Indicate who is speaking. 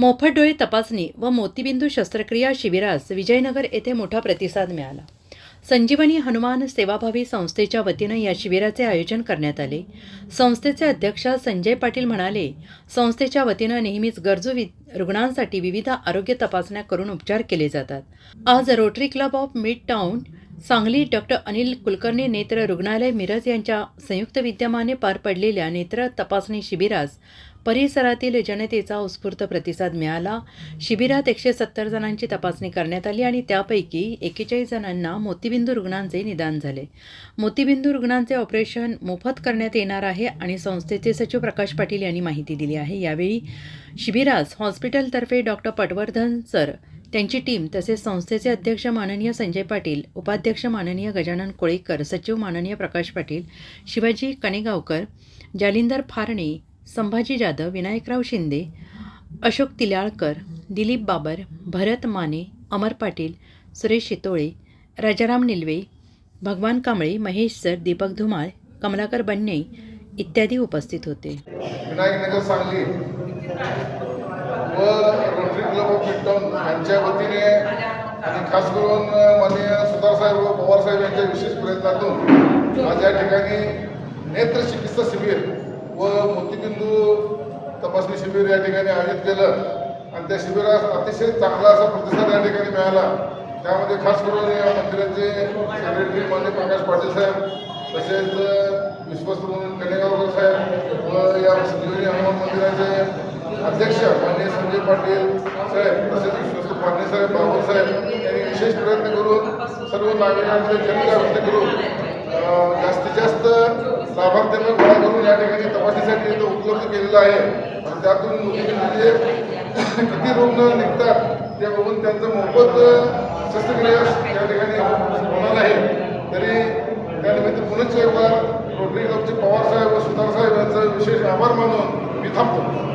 Speaker 1: मोफत डोळे तपासणी व मोतीबिंदू शस्त्रक्रिया शिबिरास विजयनगर येथे मोठा प्रतिसाद मिळाला. संजीवनी हनुमान सेवाभावी संस्थेच्या वतीनं या शिबिराचे आयोजन करण्यात आले. संस्थेचे अध्यक्ष संजय पाटील म्हणाले संस्थेच्या वतीनं नेहमीच गरजू वि रुग्णांसाठी विविध आरोग्य तपासण्या करून उपचार केले जातात. आज Rotary Club of Mid Town Sangli doctor Anil Kulkarni नेत्र रुग्णालय मिरज यांच्या संयुक्त विद्यमाने पार पडलेल्या नेत्र तपासणी शिबिरास परिसरातील जनतेचा उत्स्फूर्त प्रतिसाद मिळाला. शिबिरात एकशे सत्तर जणांची तपासणी करण्यात आली आणि त्यापैकी एकेचाळीस जणांना मोतीबिंदू रुग्णांचे निदान झाले. मोतीबिंदू रुग्णांचे ऑपरेशन मोफत करण्यात येणार आहे आणि संस्थेचे सचिव प्रकाश पाटील यांनी माहिती दिली आहे. यावेळी शिबिरास हॉस्पिटलतर्फे डॉक्टर पटवर्धन सर त्यांची टीम तसेच संस्थेचे अध्यक्ष माननीय संजय पाटील उपाध्यक्ष माननीय गजानन कोळीकर सचिव माननीय प्रकाश पाटील शिवाजी कणेगावकर जालिंदर फारणे संभाजी जाधव विनायकराव शिंदे अशोक तिलाळकर दिलीप बाबर भरत माने अमर पाटील सुरेश शितोळे राजाराम निलवे भगवान कांबळे महेश सर दीपक धुमाळ कमलाकर बन्ने इत्यादी उपस्थित होते.
Speaker 2: विनायकनगर सांगली. व रोटरी क्लब ऑफ मिडटाऊन यांच्या वतीने आणि खास करून माननीय सुतारसाहेब व पवारसाहेब यांच्या विशेष प्रयत्नातून आज या ठिकाणी नेत्र चिकित्सा शिबिर व मोतीबिंदू तपासणी शिबिर या ठिकाणी आयोजित केलं. आणि त्या शिबिरास अतिशय चांगला असा प्रतिसाद या ठिकाणी मिळाला. त्यामध्ये खास करून या मंदिराचे सेक्रेटरी मान्य प्रकाश पाटील साहेब तसेच विश्वस्त म्हणून कनेगावकर साहेब व या संजीवनी हनुमान मंदिराचे अध्यक्ष माननीय संजय पाटील साहेब तसेच विश्वस्त पांडे साहेब बाबासाहेब यांनी विशेष प्रयत्न करून सर्व नागरिकांमध्ये जनजागृती करून जास्तीत जास्त लाभार्थ्यांना गोळा करून या ठिकाणी तपासणीसाठी तो उपलब्ध केलेला आहे. आणि त्यातून म्हणजे किती रुग्ण निघतात ते बघून त्यांचं मोफत शस्त्रक्रिया या ठिकाणी होणार आहे. तरी त्यानिमित्त पुनश्च एकदा रोटरी क्लबचे पवार साहेब व सुतार साहेब यांचा विशेष आभार मानून मी थांबतो.